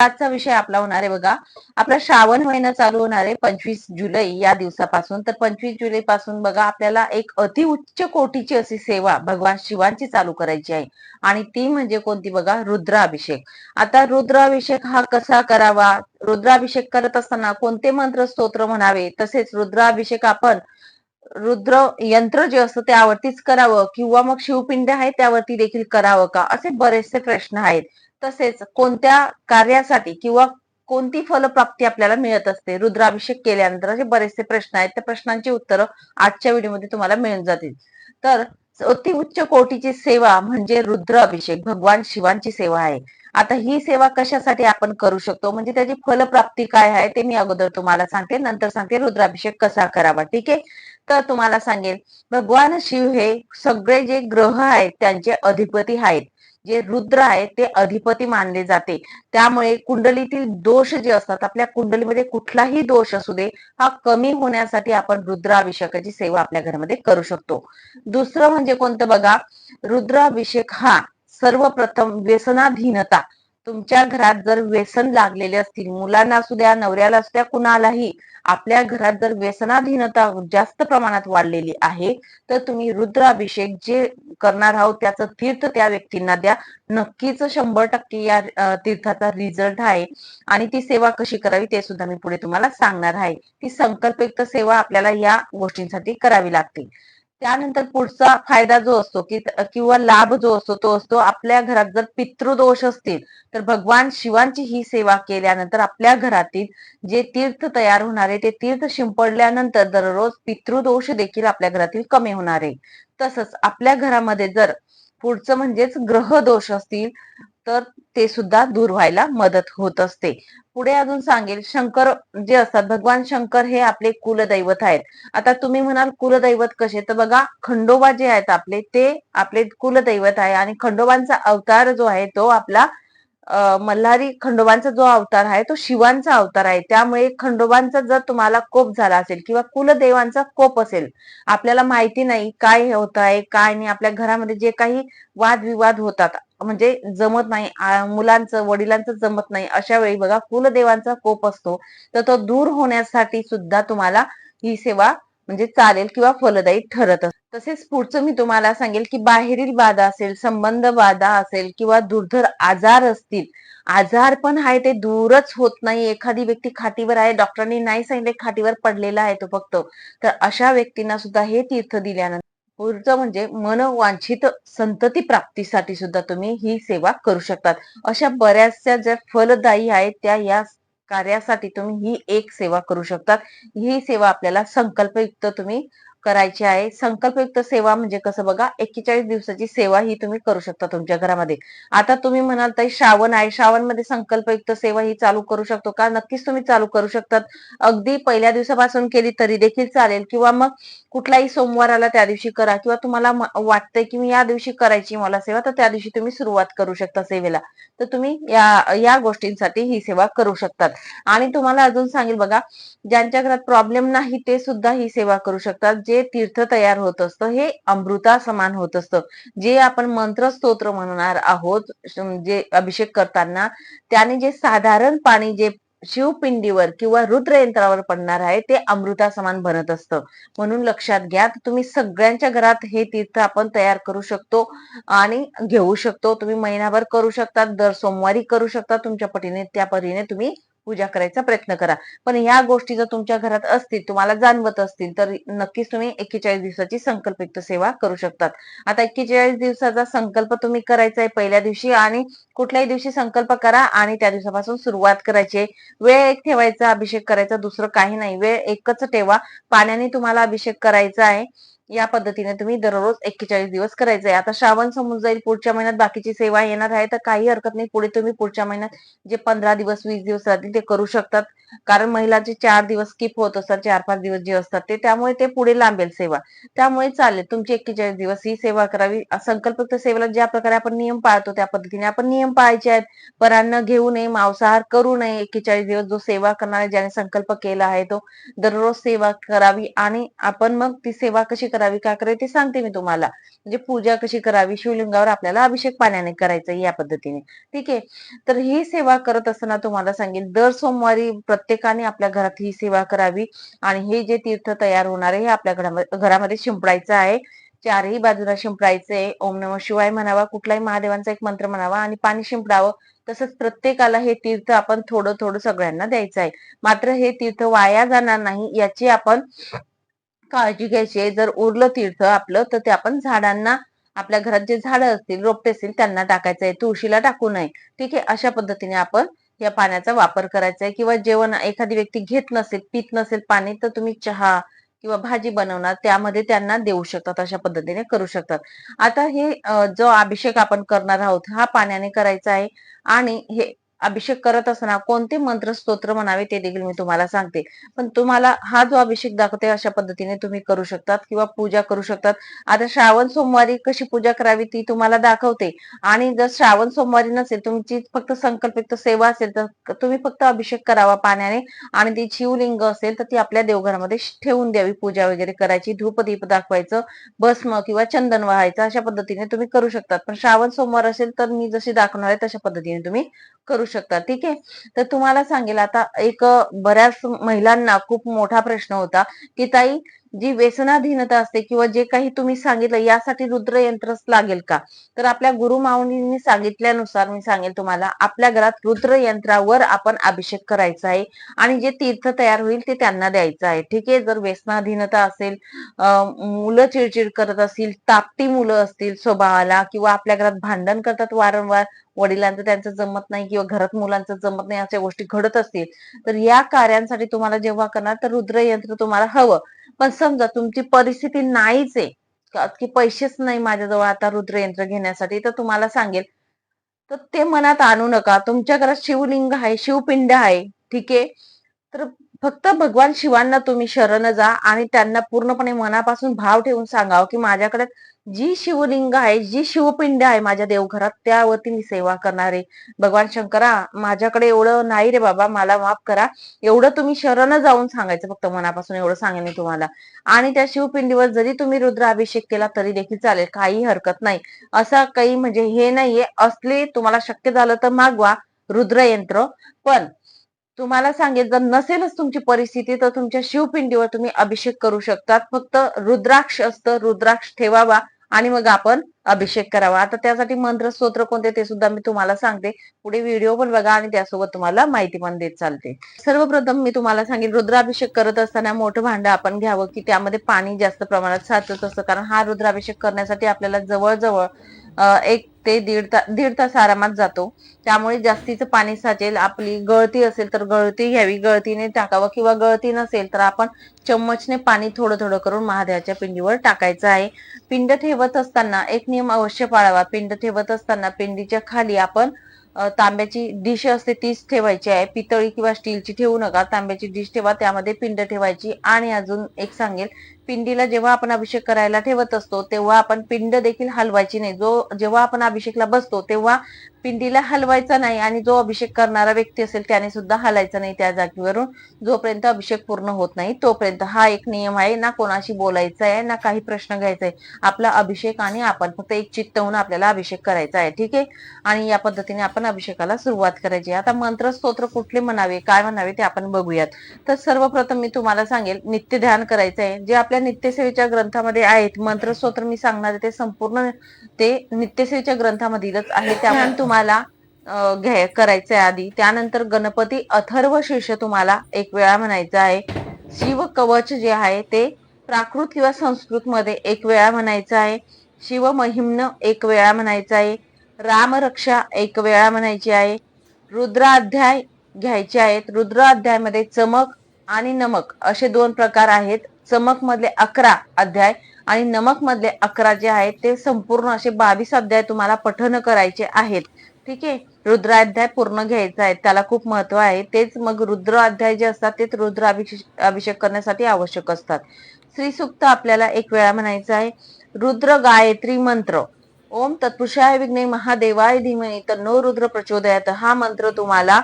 आजचा विषय आपला होणार आहे बघा. आपला श्रावण महिना चालू होणार आहे पंचवीस जुलै या दिवसापासून. तर पंचवीस जुलै पासून बघा आपल्याला एक अति उच्च कोटीची अशी सेवा भगवान शिवांची चालू करायची आहे. आणि ती म्हणजे कोणती बघा रुद्राभिषेक. आता रुद्राभिषेक हा कसा करावा? रुद्राभिषेक करत असताना कोणते मंत्र स्तोत्र म्हणावे? तसेच रुद्राभिषेक आपण रुद्र यंत्र जे असतं त्यावरतीच करावं? किंवा मग शिवपिंड आहे त्यावरती देखील करावं का? असे बरेचसे प्रश्न आहेत. तसेच कोणत्या कार्यासाठी किंवा कोणती फलप्राप्ती आपल्याला मिळत असते? रुद्राभिषेक केल्यानंतर असे बरेचसे प्रश्न आहेत. त्या प्रश्नांची उत्तरं आजच्या व्हिडिओमध्ये तुम्हाला मिळून जातील. तर अति उच्च कोटीची सेवा म्हणजे रुद्र अभिषेक भगवान शिवांची सेवा आहे. आता ही सेवा कशासाठी आपण करू शकतो? म्हणजे त्याची फलप्राप्ती काय आहे ते मी अगोदर तुम्हाला सांगते. नंतर सांगते रुद्राभिषेक कसा करावा. ठीक आहे? तर तुम्हाला सांगेल भगवान शिव हे सगळे जे ग्रह आहेत त्यांचे अधिपती आहेत. जे रुद्र आहे ते अधिपती मानले जाते. त्यामुळे कुंडलीतील दोष जे असतात आपल्या कुंडलीमध्ये कुठलाही दोष असू दे हा कमी होण्यासाठी आपण रुद्राभिषेकाची सेवा आपल्या घरामध्ये करू शकतो. दुसरं म्हणजे कोणतं बघा? रुद्राभिषेक हा सर्वप्रथम व्यसनाधीनता. तुमच्या घरात जर व्यसन लागलेले असतील मुलांना असू द्या नवऱ्याला असू द्या कुणालाही आपल्या घरात जर व्यसनाधीनता जास्त प्रमाणात वाढलेली आहे तर तुम्ही रुद्राभिषेक जे करणार आहोत त्याचं तीर्थ त्या व्यक्तींना द्या. नक्कीच शंभर टक्के या तीर्थाचा रिझल्ट आहे. आणि ती सेवा कशी करावी ते सुद्धा मी पुढे तुम्हाला सांगणार आहे. ती संकल्पयुक्त सेवा आपल्याला या गोष्टींसाठी करावी लागते त्यानंतर पुढचा फायदा जो असतो की किंवा लाभ जो असतो तो असतो आपल्या घरात जर पितृदोष असतील तर भगवान शिवांची ही सेवा केल्यानंतर आपल्या घरातील जे तीर्थ तयार होणारे ते तीर्थ शिंपडल्यानंतर दररोज पितृदोष देखील आपल्या घरातील कमी होणार. आहे तसंच आपल्या घरामध्ये जर पुढचं म्हणजेच ग्रह दोष असतील तर ते सुद्धा दूर व्हायला मदत होत असते. पुढे अजून सांगेल शंकर जे असतात भगवान शंकर हे आपले कुलदैवत आहेत. आता तुम्ही म्हणाल कुलदैवत कसे? तर बघा खंडोबा जे आहेत आपले ते आपले कुलदैवत आहे. आणि खंडोबांचा अवतार जो आहे तो आपला मल्हारी खंडोबांचा जो अवतार आहे तो शिवांचा अवतार आहे. त्यामुळे खंडोबांचा जर तुम्हाला कोप झाला असेल किंवा कुलदेवांचा कोप असेल आपल्याला माहिती नाही काय होत आहे काय नाही आपल्या घरामध्ये जे काही वादविवाद होतात म्हणजे जमत नाही मुलांचं वडिलांचं जमत नाही अशा वेळी बघा कुलदेवांचा कोप असतो. तर तो दूर होण्यासाठी सुद्धा तुम्हाला ही सेवा म्हणजे चालेल किंवा फलदायी ठरत तसेच पुढचं मी तुम्हाला सांगेल की बाहेरील बाधा असेल संबंध बाधा असेल किंवा दुर्धर आजार असतील आजार पण आहे ते दूरच होत नाही. एखादी व्यक्ती खाटीवर आहे डॉक्टरांनी नाही सांगितले खाटीवर पडलेला आहे तो फक्त. तर अशा व्यक्तींना सुद्धा हे तीर्थ दिल्यानंतर पुढचं म्हणजे मनवांछित संतती प्राप्तीसाठी सुद्धा तुम्ही ही सेवा करू शकतात. अशा बऱ्याचशा ज्या फलदायी आहेत त्या या कार्यासाठी तुम्ही ही एक सेवा करू शकतात. ही सेवा आपल्याला संकल्पयुक्त तुम्ही करायची आहे. संकल्पयुक्त सेवा म्हणजे कसं बघा एक्केचाळीस दिवसाची सेवा ही तुम्ही करू शकता तुमच्या घरामध्ये. आता तुम्ही म्हणाल तर श्रावण आहे. श्रावणमध्ये संकल्पयुक्त सेवा ही चालू करू शकतो का? नक्कीच तुम्ही चालू करू शकतात. अगदी पहिल्या दिवसापासून केली तरी देखील चालेल. किंवा मग कुठलाही सोमवाराला त्या दिवशी करा. किंवा तुम्हाला वाटतंय की मी या दिवशी करायची मला सेवा तर त्या दिवशी तुम्ही सुरुवात करू शकता सेवेला. तर तुम्ही या या गोष्टींसाठी ही सेवा करू शकतात. आणि तुम्हाला अजून सांगेल बघा ज्यांच्या घरात प्रॉब्लेम नाही ते सुद्धा ही सेवा करू शकतात. जे तीर्थ तयार होत असतं हे अमृता समान होत असतं. जे आपण मंत्र स्तोत्र म्हणणार आहोत जे अभिषेक करताना त्याने जे साधारण पाणी जे शिवपिंडीवर किंवा रुद्र यंत्रावर पडणार आहे ते अमृता समान बनत असतं. म्हणून लक्षात घ्या तुम्ही सगळ्यांच्या घरात हे तीर्थ आपण तयार करू शकतो आणि घेऊ शकतो. तुम्ही महिनाभर करू शकता दर सोमवारी करू शकता तुमच्या पटीने त्या परीने तुम्ही पूजा करायचा प्रयत्न करा. पण ह्या गोष्टी जर तुमच्या घरात असतील तुम्हाला जाणवत असतील तर नक्कीच तुम्ही एक्केचाळीस दिवसाची संकल्पित सेवा करू शकतात. आता एक्केचाळीस दिवसाचा संकल्प तुम्ही करायचा आहे पहिल्या दिवशी आणि कुठल्याही दिवशी संकल्प करा आणि त्या दिवसापासून सुरुवात करायची वेळ एक ठेवायचा अभिषेक करायचा दुसरं काही नाही. वेळ एकच ठेवा. पाण्याने तुम्हाला अभिषेक करायचा आहे. या पद्धतीने तुम्ही दररोज एक्केचाळीस दिवस करायचे आता श्रावण समोर जाईल पुढच्या महिन्यात बाकीची सेवा येणार आहे तर काही हरकत नाही. पुढे तुम्ही पुढच्या महिन्यात जे पंधरा दिवस वीस दिवस राहतील ते करू शकतात. कारण महिलाचे चार दिवस स्किप होत असतात चार पाच दिवस जे असतात ते त्यामुळे ते पुढे लांबेल सेवा. त्यामुळे चालेल तुमची एक्केचाळीस दिवस ही सेवा करावी. संकल्पयुक्त सेवेला ज्या प्रकारे आपण नियम पाळतो त्या पद्धतीने आपण नियम पाळायचे आहेत. परांना घेऊ नये मांसाहार करू नये. एक्केचाळीस दिवस जो सेवा करणारा ज्याने संकल्प केला आहे तो दररोज सेवा करावी आणि आपण मग ती सेवा कशी करावी का करावी ते सांगते मी तुम्हाला. म्हणजे पूजा कशी करावी शिवलिंगावर आपल्याला अभिषेक पाण्याने करायचा या पद्धतीने. ठीक आहे? तर ही सेवा करत असताना तुम्हाला सांगेल दर सोमवारी प्रत्येकाने आपल्या घरात ही सेवा करावी आणि हे जे तीर्थ तयार होणार आहे हे आपल्या घरामध्ये घरामध्ये शिंपडायचं आहे. चारही बाजूला शिंपडायचे ओम नम शिवाय म्हणावा कुठलाही महादेवांचा एक मंत्र म्हणावा आणि पाणी शिंपडावं. तसंच प्रत्येकाला हे तीर्थ आपण थोडं थोडं सगळ्यांना द्यायचं आहे. मात्र हे तीर्थ वाया जाणार नाही याची आपण काळजी घ्यायची आहे. जर उरलं तीर्थ आपलं तर ते आपण झाडांना आपल्या घरात जे झाडं असतील रोपटे असतील त्यांना टाकायचं आहे. तुळशीला टाकू नये. ठीक आहे? अशा पद्धतीने आपण या पाण्याचा वापर करायचा आहे. किंवा जेवण एखादी व्यक्ती घेत नसेल पित नसेल पाणी तर तुम्ही चहा किंवा भाजी बनवणार त्यामध्ये त्यांना देऊ शकतात. अशा पद्धतीने करू शकतात. आता हे जो अभिषेक आपण करणार आहोत हा पाण्याने करायचा आहे. आणि हे अभिषेक करत असताना कोणते मंत्र स्तोत्र म्हणावे ते देखील मी तुम्हाला सांगते. पण तुम्हाला हा जो अभिषेक दाखवते अशा पद्धतीने तुम्ही करू शकतात किंवा पूजा करू शकतात. आता श्रावण सोमवारी कशी पूजा करावी ती तुम्हाला दाखवते. आणि जर श्रावण सोमवारी नसेल तुमची फक्त संकल्पित सेवा असेल तर तुम्ही फक्त अभिषेक करावा पाण्याने. आणि ती शिवलिंग असेल तर ती आपल्या देवघरामध्ये ठेवून द्यावी पूजा वगैरे करायची धूपदीप दाखवायचं भस्म किंवा चंदन व्हायचं अशा पद्धतीने तुम्ही करू शकतात. पण श्रावण सोमवार असेल तर मी जशी दाखवणार आहे तशा पद्धतीने तुम्ही करू शकता ठीक आहे? तर तुम्हाला सांगेल आता एक बऱ्याच महिलांना खूप मोठा प्रश्न होता की ताई जी व्यसनाधीनता असते किंवा जे काही तुम्ही सांगितलं यासाठी रुद्रयंत्रच लागेल का? तर आपल्या गुरुमाऊलींनी सांगितल्यानुसार मी सांगेल तुम्हाला आपल्या घरात रुद्र यंत्रावर आपण अभिषेक करायचा आहे आणि जे तीर्थ तयार होईल ते त्यांना द्यायचं आहे. ठीक आहे जर व्यसनाधीनता असेल मुलं चिडचिड करत असतील तापटी मुलं असतील स्वभावाला किंवा आपल्या घरात भांडण करतात वारंवार वडिलांचं त्यांचं जमत नाही किंवा घरात मुलांचं जमत नाही अशा गोष्टी घडत असतील तर या कार्यांसाठी तुम्हाला जेव्हा करणार तर रुद्र यंत्र तुम्हाला हवं. पण समजा तुमची परिस्थिती नाहीच आहे की पैसेच नाही माझ्याजवळ आता रुद्र यंत्र घेण्यासाठी तर तुम्हाला सांगेल. तर ते मनात आणू नका. तुमच्या घरात शिवलिंग आहे शिवपिंड आहे ठीक आहे? तर फक्त भगवान शिवांना तुम्ही शरण जा आणि त्यांना पूर्णपणे मनापासून भाव ठेवून सांगाव की माझ्याकडे जी शिवलिंग आहे जी शिवपिंड आहे माझ्या देवघरात त्यावरती मी सेवा करणार आहे. भगवान शंकरा माझ्याकडे एवढं नाही रे बाबा मला माफ करा. एवढं तुम्ही शरण जाऊन सांगायचं फक्त मनापासून एवढं सांगेन मी तुम्हाला. आणि त्या शिवपिंडीवर जरी तुम्ही रुद्राभिषेक केला तरी देखील चालेल काही हरकत नाही. असा काही म्हणजे हे नाहीये. असले तुम्हाला शक्य झालं तर मागवा रुद्रयंत्र. पण तुम्हाला सांगेल जर नसेलच तुमची परिस्थिती तर तुमच्या शिवपिंडीवर तुम्ही अभिषेक करू शकतात. फक्त रुद्राक्ष असतं रुद्राक्ष ठेवावा. आणि मग आपण अभिषेक करावा. आता त्यासाठी मंत्र स्तोत्र कोणते ते सुद्धा मी तुम्हाला सांगते. पुढे व्हिडिओ पण बघा आणि त्यासोबत तुम्हाला माहिती पण देत चालते. सर्वप्रथम मी तुम्हाला सांगेन रुद्राभिषेक करत असताना मोठं भांड आपण घ्यावं की त्यामध्ये पाणी जास्त प्रमाणात साचत असतं. कारण हा रुद्राभिषेक करण्यासाठी आपल्याला जवळजवळ एक ते दीड तास दीड तास आरामात जातो. त्यामुळे जास्तीचं पाणी साचेल आपली गळती असेल तर गळती घ्यावी गळतीने टाकावं किंवा गळती नसेल तर आपण चम्मचने पाणी थोडं थोडं करून महादेवाच्या पिंडीवर टाकायचं आहे. पिंड ठेवत असताना एक नियम अवश्य पाळावा. पिंड ठेवत असताना पिंडीच्या खाली आपण तांब्याची डिश असते तीच ठेवायची आहे. पितळी किंवा स्टीलची ठेवू नका. तांब्याची डिश ठेवा. त्यामध्ये पिंड ठेवायची आणि अजून एक सांगेल पिंडीला जेव्हा आपण अभिषेक करायला ठेवत असतो तेव्हा आपण पिंड देखील हलवायची नाही. जो जेव्हा आपण अभिषेकला बसतो तेव्हा पिंडीला हलवायचा नाही आणि जो अभिषेक करणारा व्यक्ती असेल त्याने सुद्धा हलायचा नाही त्या जागेवरून. जोपर्यंत अभिषेक पूर्ण होत नाही तोपर्यंत हा एक नियम आहे ना कोणाशी बोलायचा आहे ना काही प्रश्न घ्यायचा आहे. आपला अभिषेक आणि आपण फक्त एक चित्त होऊन आपल्याला अभिषेक करायचा आहे ठीक आहे? आणि या पद्धतीने आपण अभिषेकाला सुरुवात करायची. आता मंत्र स्तोत्र कुठले म्हणावे काय म्हणावे ते आपण बघूयात. तर सर्वप्रथम मी तुम्हाला सांगेल नित्य ध्यान करायचं आहे. जे आपल्या नित्यसेवेच्या ग्रंथामध्ये आहेत मंत्र स्तोत्र मी सांगणार ते संपूर्ण ते नित्यसेवेच्या ग्रंथामधीलच आहे त्यामुळे तुम्हाला घ्या करायचं आहे आधी. त्यानंतर गणपती अथर्व शीर्ष तुम्हाला एक वेळा म्हणायचं आहे. शिव कवच जे आहे ते प्राकृत किंवा संस्कृत मध्ये एक वेळा म्हणायचं आहे. शिव महिम्न एक वेळा म्हणायचं आहे. रामरक्षा एक वेळा म्हणायची आहे. रुद्राध्याय घ्यायचे आहेत. रुद्रमध्ये चमक आणि नमक असे दोन प्रकार आहेत. चमक मधले अकरा अध्याय आणि नमक मधले अकरा जे आहेत ते संपूर्ण असे बावीस अध्याय तुम्हाला पठन करायचे आहेत. ठीक आहे? रुद्राध्याय पूर्ण घ्यायचा आहे त्याला खूप महत्त्व आहे. तेच मग रुद्र अध्याय जे असतात तेच रुद्र अभिषेक अभिषेक करण्यासाठी आवश्यक असतात. श्रीसुक्त आपल्याला एक वेळा म्हणायचं आहे रुद्र गायत्री मंत्र. ओम तत्पुरुषाय विघ्ने महादेवाय धीमही नो रुद्र प्रचोदयात. हा मंत्र तुम्हाला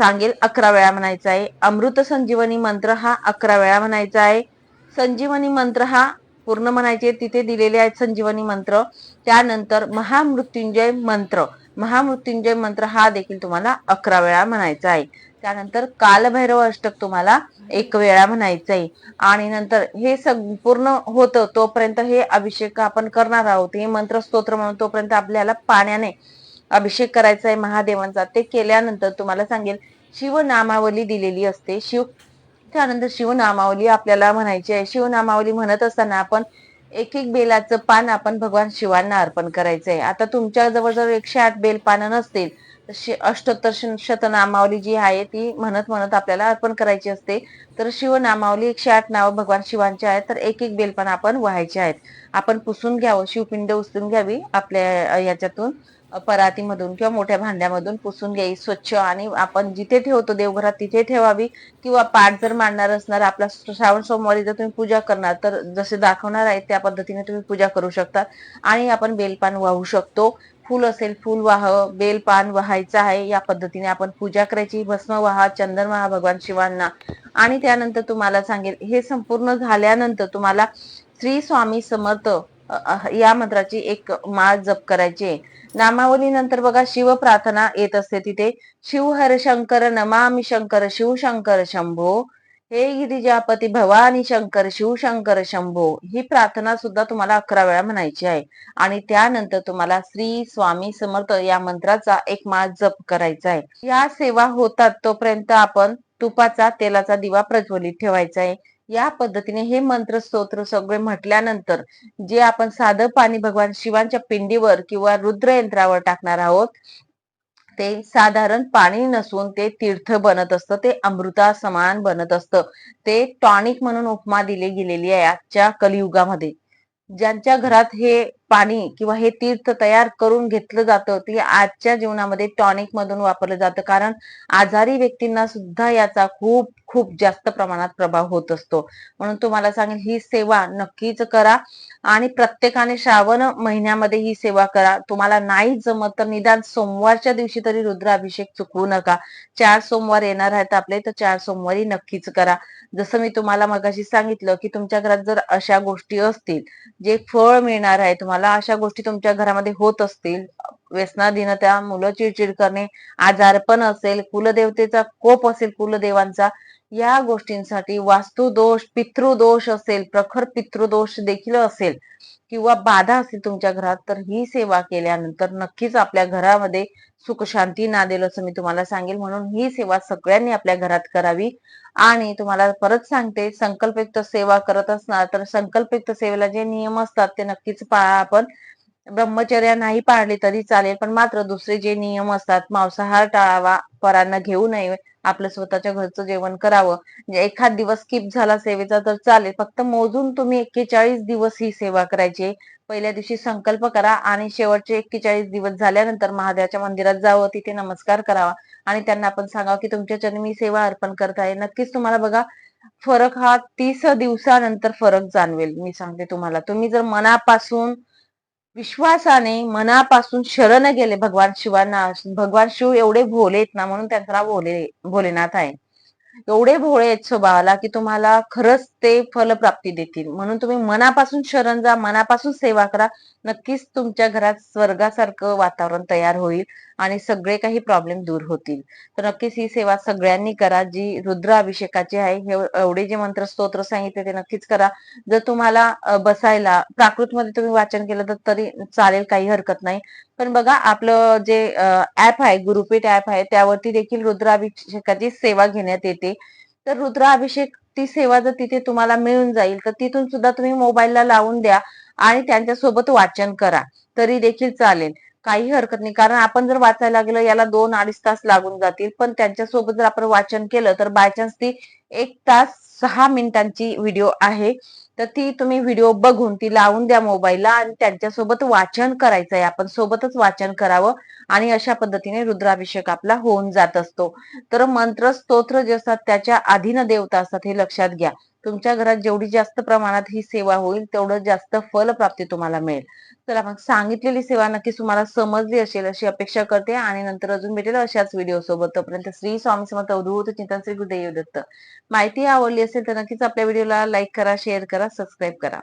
सांगेल अकरा वेळा म्हणायचा आहे. अमृत संजीवनी मंत्र हा अकरा वेळा म्हणायचा आहे. संजीवनी मंत्र हा पूर्ण म्हणायचे तिथे दिलेले आहेत संजीवनी मंत्र. त्यानंतर महामृत्युंजय मंत्र. महामृत्युंजय मंत्र हा देखील तुम्हाला अकरा वेळा म्हणायचा आहे. त्यानंतर कालभैरव अष्टक तुम्हाला एक वेळा म्हणायचं आहे. आणि नंतर हे संपूर्ण होतं तोपर्यंत हे अभिषेक आपण करणार आहोत. हे मंत्र स्तोत्र म्हणून तोपर्यंत आपल्याला पाण्याने अभिषेक करायचा आहे महादेवांचा. ते केल्यानंतर तुम्हाला सांगेल शिवनामावली दिलेली असते. शिव त्यानंतर शिवनामावली आपल्याला म्हणायची आहे. शिवनामावली म्हणत असताना आपण एक एक बेलाचं पान आपण भगवान शिवांना अर्पण करायचंय. आता तुमच्या जवळ एकशे आठ बेल पानं नसतील तर अष्टोत्तर शतनामावली जी आहे ती म्हणत म्हणत आपल्याला अर्पण करायची असते. तर शिवनामावली एकशे आठ नावं भगवान शिवांचे आहेत तर एक एक बेलपान आपण व्हायचे आहेत. आपण पुसून घ्यावं शिवपिंड उचलून घ्यावी आपल्या याच्यातून. परातीमधून किंवा मोठ्या भांड्यामधून पुसून घ्यावी स्वच्छ आणि आपण जिथे ठेवतो देवघरात तिथे ठेवावी. किंवा पाठ जर मांडणार असणार आपला श्रावण सोमवारी जर तुम्ही पूजा करणार तर जसे दाखवणार आहे त्या पद्धतीने तुम्ही पूजा करू शकता. आणि आपण बेलपान वाहू शकतो. फुल असेल फुल वाह बेलपान वाहायचं आहे या पद्धतीने आपण पूजा करायची. भस्म वाहा चंदन वाहा भगवान शिवांना. आणि त्यानंतर तुम्हाला सांगेल हे संपूर्ण झाल्यानंतर तुम्हाला श्री स्वामी समर्थ या मंत्राची एक माळ जप करायची नामावली नंतर बघा शिव प्रार्थना येत असते तिथे. शिव हर शंकर नमामि शंकर शिव शंकर शंभो. हे गिरिजापती भवानी शंकर शिवशंकर शंभो. ही प्रार्थना सुद्धा तुम्हाला अकरा वेळा म्हणायची आहे. आणि त्यानंतर तुम्हाला श्री स्वामी समर्थ या मंत्राचा एक माळ जप करायचा आहे. या सेवा होतात तोपर्यंत आपण तुपाचा तेलाचा दिवा प्रज्वलित ठेवायचा आहे. या पद्धतीने हे मंत्र स्तोत्र सगळे म्हटल्यानंतर जे आपण साधं पाणी भगवान शिवांच्या पिंडीवर किंवा रुद्र यंत्रावर टाकणार आहोत ते साधारण पाणी नसून ते तीर्थ बनत असतं ते अमृता समान बनत असतं. ते टॉनिक म्हणून उपमा दिली गेलेली आहे आजच्या कलियुगामध्ये. ज्यांच्या घरात हे पाणी किंवा हे तीर्थ तयार करून घेतलं जातं ते आजच्या जीवनामध्ये टॉनिक मधून वापरलं जातं. कारण आजारी व्यक्तींना सुद्धा याचा खूप खूप जास्त प्रमाणात प्रभाव होत असतो. म्हणून तुम्हाला सांगेल ही सेवा नक्कीच करा आणि प्रत्येकाने श्रावण महिन्यामध्ये ही सेवा करा. तुम्हाला नाही जमत तर निदान सोमवारच्या दिवशी तरी रुद्राभिषेक चुकवू नका. चार सोमवार येणार आहेत आपले तर चार सोमवारी नक्कीच करा. जसं मी तुम्हाला मगाशी सांगितलं की तुमच्या घरात जर अशा गोष्टी असतील जे फळ मिळणार आहे तुम्हाला अशा गोष्टी तुमच्या घरामध्ये होत असतील. व्यसनाधीनता मुलं चिडचिड करणे आजारपण असेल कुलदेवतेचा कोप असेल कुलदेवांचा या गोष्टींसाठी वास्तुदोष पितृदोष असेल प्रखर पितृदोष देखील असेल किंवा बाधा असेल तुमच्या घरात तर ही सेवा केल्यानंतर नक्कीच आपल्या घरामध्ये सुखशांती नादेल असं मी तुम्हाला सांगेल. म्हणून ही सेवा सगळ्यांनी आपल्या घरात करावी. आणि तुम्हाला परत सांगते संकल्पयुक्त सेवा करत असणार तर संकल्पयुक्त सेवेला जे नियम असतात ते नक्कीच पाळा आपण ब्रह्मचर्या नाही पाळली तरी चालेल. पण मात्र दुसरे जे नियम असतात मांसाहार टाळावा परांना घेऊ नये आपलं स्वतःच्या घरचं जेवण करावं. म्हणजे एखाद दिवस स्किप झाला सेवेचा तर चालेल. फक्त मोजून तुम्ही एक्केचाळीस दिवस ही सेवा करायची. पहिल्या दिवशी संकल्प करा आणि शेवटचे एक्केचाळीस दिवस झाल्यानंतर महादेवाच्या मंदिरात जावं. तिथे नमस्कार करावा. आणि त्यांना आपण सांगावं की तुमच्या चरणी मी सेवा अर्पण करत आहे. नक्कीच तुम्हाला बघा फरक हा तीस दिवसानंतर फरक जाणवेल. मी सांगते तुम्हाला. तुम्ही जर मनापासून विश्वासाने मनापासून शरण गेले भगवान शिवांना. भगवान शिव एवढे भोलेत ना म्हणून त्यांचं नाव भोले भोलेनाथ आहे. एवढे भोळे आहेत स्वभावाला की तुम्हाला खरंच ते फलप्राप्ती देतील. म्हणून तुम्ही मनापासून शरण जा मनापासून सेवा करा. नक्कीच तुमच्या घरात स्वर्गासारखं वातावरण तयार होईल. आणि सगळे काही प्रॉब्लेम दूर होतील. तर नक्कीच ही सेवा सगळ्यांनी करा. जी रुद्र अभिषेकाची आहे हे एवढे जे मंत्र स्तोत्र सांगितले ते नक्कीच करा. जर तुम्हाला बसायला प्राकृत मध्ये तुम्ही वाचन केलं तर तरी चालेल काही हरकत नाही. पण बघा आपलं जे ऍप आहे गुरुपीठ ऍप आहे त्यावरती देखील रुद्राभिषेकाची सेवा घेण्यात येते. तर रुद्राभिषेक ती सेवा जर तिथे तुम्हाला मिळून जाईल तर तिथून सुद्धा तुम्ही मोबाईलला लावून द्या आणि त्यांच्यासोबत वाचन करा. तरी देखील चालेल. काही हरकत नाही. कारण आपण जर वाचायला गेलं याला दोन अडीच तास लागून जातील. पण त्यांच्यासोबत जर आपण वाचन केलं तर बाय चान्स ती एक तास सहा मिनिटांची व्हिडिओ आहे. तर ती तुम्ही व्हिडिओ बघून ती लावून द्या मोबाईलला आणि त्यांच्यासोबत वाचन करायचं आहे. आपण सोबतच वाचन करावं आणि अशा पद्धतीने रुद्राभिषेक आपला होऊन जात असतो. तर मंत्र स्तोत्र जे असतात त्याच्या अधीन देवता असतात हे लक्षात घ्या. तुमच्या घरात जेवढी जास्त प्रमाणात ही सेवा होईल तेवढं जास्त फल प्राप्ती तुम्हाला मिळेल. चला मग सांगितलेली सेवा नक्कीच तुम्हाला समजली असेल अशी अपेक्षा करते आणि नंतर अजून भेटेल अशाच व्हिडिओ सोबत. तोपर्यंत श्री स्वामी समर्थ अवधूत चिंतन श्री गुरुदेव दत्त. माहिती आवडली असेल तर नक्कीच आपल्या व्हिडिओला लाईक करा शेअर करा सबस्क्राईब करा.